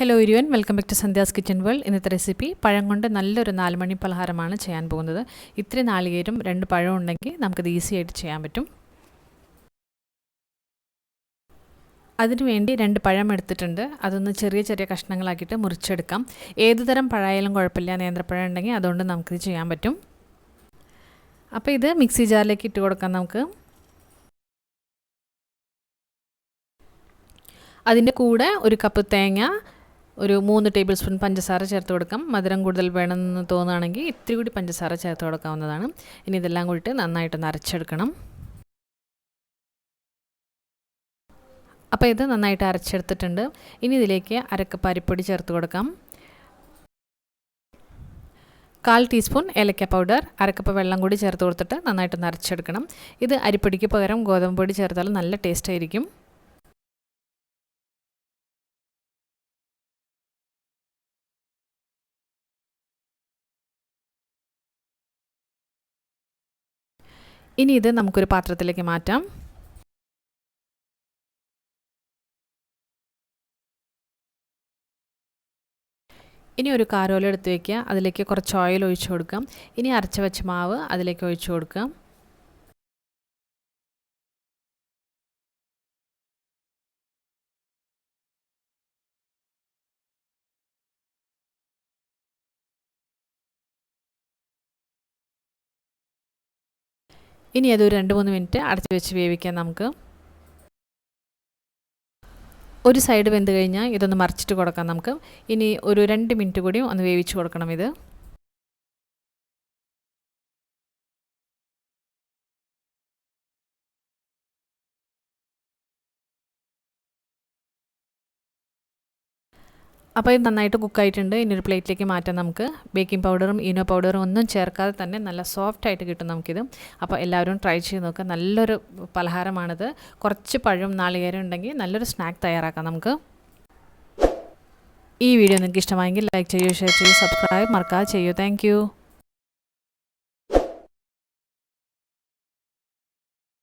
Hello ഇരുവൻ welcome back to Sandhya's kitchen world ഇന്നത്തെ recipe പഴം കൊണ്ട് നല്ലൊരു നാലുമണി പലഹാരമാണ് ചെയ്യാൻ പോകുന്നത്. ഇത്രയും നാളികേരും രണ്ട് പഴം ഉണ്ടെങ്കിൽ നമുക്കത് ഈസി ആയിട്ട് ചെയ്യാൻ പറ്റും. അതിനുവേണ്ടി രണ്ട് പഴം എടുത്തിട്ടുണ്ട്. അതൊന്ന് ചെറിയ ചെറിയ കഷ്ണങ്ങളാക്കിയിട്ട് മുറിച്ചെടുക്കാം. ഏത് തരം പഴമായാലും കുഴപ്പമില്ല. നേന്ത്രപ്പഴം ഉണ്ടെങ്കിൽ അതുകൊണ്ട് നമുക്കിത് ചെയ്യാൻ പറ്റും. അപ്പോൾ ഇത് മിക്സി ജാറിലേക്ക് ഇട്ട് കൊടുക്കാം നമുക്ക്. അതിന്റെ കൂടെ ഒരു കപ്പ് തേങ്ങ ഒരു മൂന്ന് ടേബിൾ സ്പൂൺ പഞ്ചസാര ചേർത്ത് കൊടുക്കാം. മധുരം കൂടുതൽ വേണമെന്ന് തോന്നുകയാണെങ്കിൽ ഇത്തിരി കൂടി പഞ്ചസാര ചേർത്ത് കൊടുക്കാവുന്നതാണ്. ഇനി ഇതെല്ലാം കൂടിയിട്ട് നന്നായിട്ടൊന്ന് അരച്ചെടുക്കണം. അപ്പോൾ ഇത് നന്നായിട്ട് അരച്ചെടുത്തിട്ടുണ്ട്. ഇനി ഇതിലേക്ക് അരക്കപ്പ് അരിപ്പൊടി ചേർത്ത് കൊടുക്കാം. കാൽ ടീസ്പൂൺ ഏലക്ക പൗഡർ അരക്കപ്പ് വെള്ളം കൂടി ചേർത്ത് കൊടുത്തിട്ട് നന്നായിട്ട് അരച്ചെടുക്കണം. ഇത് അരിപ്പൊടിക്ക് പകരം ഗോതമ്പ് പൊടി ചേർത്താൽ നല്ല ടേസ്റ്റ് ആയിരിക്കും. ഇനി ഇത് നമുക്കൊരു പാത്രത്തിലേക്ക് മാറ്റാം. ഇനി ഒരു കാരോല എടുത്ത് വയ്ക്കുക അതിലേക്ക് കുറച്ച് ഓയിൽ ഒഴിച്ചു കൊടുക്കാം. ഇനി അരച്ച വെച്ച മാവ് അതിലേക്ക് ഒഴിച്ചു കൊടുക്കാം. ഇനി അതൊരു രണ്ട് മൂന്ന് മിനിറ്റ് അടച്ചു വെച്ച് വേവിക്കാം നമുക്ക്. ഒരു സൈഡ് വെന്ത് കഴിഞ്ഞാൽ ഇതൊന്ന് മറിച്ചിട്ട് കൊടുക്കാം നമുക്ക്. ഇനി ഒരു രണ്ട് മിനിറ്റ് കൂടി ഒന്ന് വേവിച്ച് കൊടുക്കണം ഇത്. അപ്പോൾ ഇത് നന്നായിട്ട് കുക്കായിട്ടുണ്ട്. ഇനി ഒരു പ്ലേറ്റിലേക്ക് മാറ്റാം നമുക്ക്. ബേക്കിംഗ് പൗഡറും ഈനോ പൗഡറും ഒന്നും ചേർക്കാതെ തന്നെ നല്ല സോഫ്റ്റ് ആയിട്ട് കിട്ടും നമുക്കിത്. അപ്പോൾ എല്ലാവരും ട്രൈ ചെയ്ത് നോക്കുക നല്ലൊരു പലഹാരമാണിത്. കുറച്ച് പഴം നാളികേരം ഉണ്ടെങ്കിൽ നല്ലൊരു സ്നാക്ക് തയ്യാറാക്കാം നമുക്ക്. ഈ വീഡിയോ നിങ്ങൾക്ക് ഇഷ്ടമായെങ്കിൽ ലൈക്ക് ചെയ്യൂ ഷെയർ ചെയ്യൂ സബ്സ്ക്രൈബ് മറക്കാതെ ചെയ്യൂ. താങ്ക്